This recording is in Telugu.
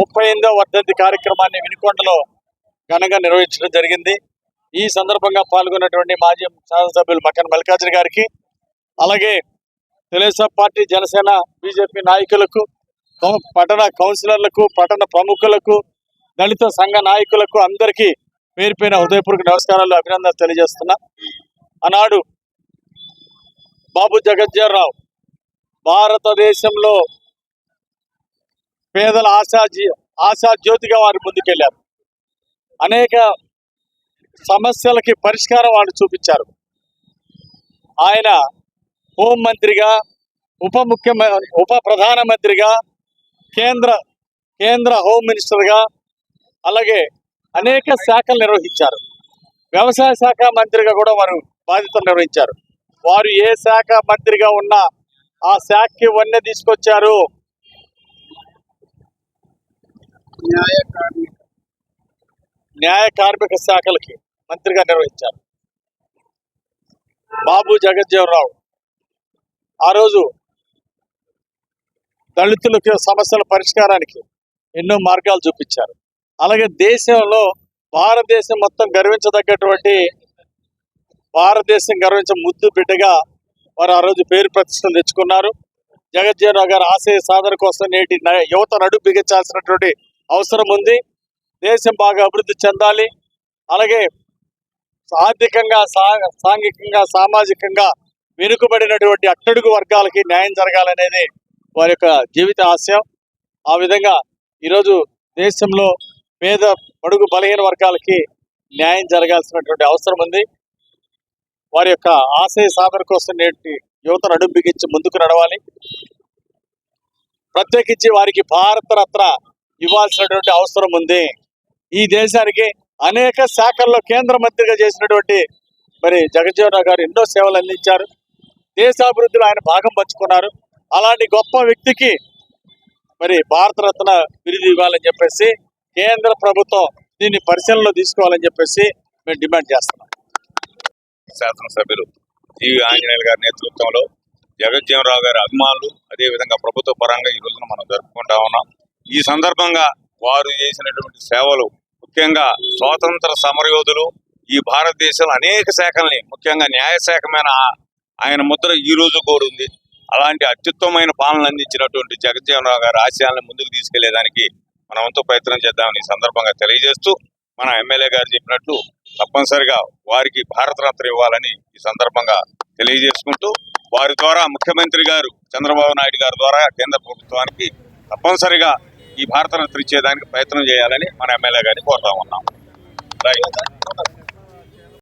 ముప్పై ఎనిమిదో వర్ధంతి కార్యక్రమాన్ని వినుకొండలో ఘనంగా నిర్వహించడం జరిగింది. ఈ సందర్భంగా పాల్గొన్నటువంటి మాజీ శాసనసభ్యులు మక్కన్ మల్లికార్జున గారికి అలాగే తెలుగుదేశం పార్టీ జనసేన బీజేపీ నాయకులకు కౌ- పట్టణ కౌన్సిలర్లకు పట్టణ ప్రముఖులకు దళిత సంఘ నాయకులకు అందరికీ పేరుపైన హృదయపూర్వక నమస్కారాలు అభినందనలు తెలియజేస్తున్నా. ఆనాడు బాబు జగజ్జీవనరావు భారతదేశంలో పేదల ఆశా జీ- ఆశా జ్యోతిగా వారు ముందుకెళ్ళారు. అనేక సమస్యలకి పరిష్కారం వాళ్ళు చూపించారు. ఆయన హోంమంత్రిగా ఉప ముఖ్యమంత్రి ఉప ప్రధానమంత్రిగా కేంద్ర కేంద్ర హోమ్ మినిస్టర్గా అలాగే అనేక శాఖలు నిర్వహించారు. వ్యవసాయ శాఖ మంత్రిగా కూడా వారు బాధ్యతలు నిర్వహించారు. వారు ఏ శాఖ మంత్రిగా ఉన్నా ఆ శాఖకి వన్నె తీసుకొచ్చారు. న్యాయ కార్మిక న్యాయ కార్మిక శాఖలకి మంత్రిగా నిర్వహించారు బాబు జగజ్జీవరావు ఆ రోజు దళితులకి సమస్యల పరిష్కారానికి ఎన్నో మార్గాలు చూపించారు. అలాగే దేశంలో భారతదేశం మొత్తం గర్వించదగ్గటువంటి భారతదేశం గర్వించే ముద్దు బిడ్డగా వారు ఆ రోజు పేరు ప్రతిష్టలు తెచ్చుకున్నారు. జగజ్జీవనరావు గారి ఆశయ సాధన కోసం నేటి న- యువత నడు బిగించాల్సినటువంటి అవసరం ఉంది. దేశం బాగా అభివృద్ధి చెందాలి. అలాగే ఆర్థికంగా సా- సాంఘికంగా సామాజికంగా వెనుకబడినటువంటి అట్టడుగు వర్గాలకి న్యాయం జరగాలనేది వారి యొక్క జీవిత ఆశయం. ఆ విధంగా ఈరోజు దేశంలో పేద పడుగు బలహీన వర్గాలకి న్యాయం జరగాల్సినటువంటి అవసరం ఉంది. వారి యొక్క ఆశయ సాధన కోసం నేటి యువతను అడుగు బిగించి ముందుకు నడవాలి. ప్రత్యేకించి వారికి భారతరత్న ఇవ్వాల్సినటువంటి అవసరం ఉంది. ఈ దేశానికి అనేక శాఖల్లో కేంద్ర మంత్రిగా చేసినటువంటి మరి జగజ్జీవన్ గారు ఎన్నో సేవలు అందించారు. దేశాభివృద్ధిలో ఆయన భాగం పంచుకున్నారు. అలాంటి గొప్ప వ్యక్తికి మరి భారతరత్న బిరుదు ఇవ్వాలని చెప్పేసి కేంద్ర ప్రభుత్వం దీన్ని పరిశీలనలో తీసుకోవాలని చెప్పేసి మేము డిమాండ్ చేస్తున్నాం. శాసనసభ్యులు జీవి ఆంజనేయుల గారి నేతృత్వంలో జగజ్జీవనరావు గారి అభిమానులు అదే విధంగా ప్రభుత్వ పరంగా ఈ రోజున మనం జరుపుకుంటా ఉన్నాం. ఈ సందర్భంగా వారు చేసినటువంటి సేవలు ముఖ్యంగా స్వాతంత్ర సమరయోధులు ఈ భారతదేశంలో అనేక శాఖల్ని ముఖ్యంగా న్యాయశాఖ మీద ఆయన ముద్ర ఈ రోజు కూడా అలాంటి అత్యుత్తమైన పాలన అందించినటువంటి జగజ్జీవనరావు గారి ఆశయాలను ముందుకు తీసుకెళ్ళేదానికి మనమంతా ప్రయత్నం చేద్దామని ఈ సందర్భంగా తెలియజేస్తూ మన ఎమ్మెల్యే గారు చెప్పినట్లు తప్పనిసరిగా వారికి భారతరత్న ఇవ్వాలని ఈ సందర్భంగా తెలియజేసుకుంటూ వారి ద్వారా ముఖ్యమంత్రి గారు చంద్రబాబు నాయుడు గారి ద్వారా కేంద్ర ప్రభుత్వానికి తప్పనిసరిగా ఈ భారతరత్న ఇచ్చేదానికి ప్రయత్నం చేయాలని మన ఎమ్మెల్యే గారిని కోరుతా ఉన్నాం.